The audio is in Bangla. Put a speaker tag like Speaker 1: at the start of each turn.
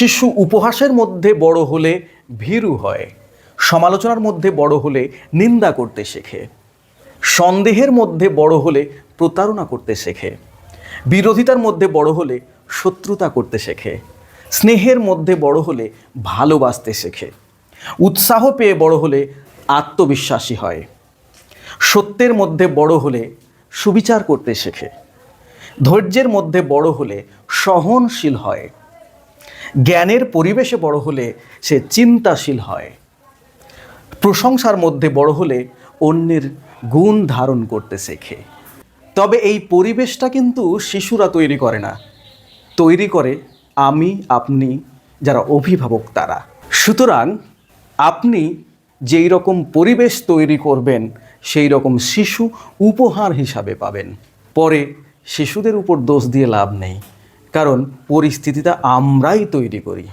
Speaker 1: শিশু উপহাসের মধ্যে বড় হলে ভীরু হয়, সমালোচনার মধ্যে বড় হলে নিন্দা করতে শেখে, সন্দেহের মধ্যে বড় হলে প্রতারণা করতে শেখে, বিরোধিতার মধ্যে বড় হলে শত্রুতা করতে শেখে, স্নেহের মধ্যে বড় হলে ভালোবাসতে শেখে, উৎসাহ পেয়ে বড় হলে আত্মবিশ্বাসী হয়, সত্যের মধ্যে বড় হলে সুবিচার করতে শেখে, ধৈর্যের মধ্যে বড় হলে সহনশীল হয়। জ্ঞানের পরিবেশে বড় হলে সে চিন্তাশীল হয়। প্রশংসার মধ্যে বড় হলে অন্যের গুণ ধারণ করতে শেখে। তবে এই পরিবেশটা কিন্তু শিশুরা তৈরি করে না। তৈরি করে আমি, আপনি, যারা অভিভাবক তারা। সুতরাং আপনি যেই রকম পরিবেশ তৈরি করবেন, সেই রকম শিশু উপহার হিসাবে পাবেন। পরে শিশুদের উপর দোষ দিয়ে লাভ নেই। কারণ পরিস্থিতিটা আমরাই তৈরি করি।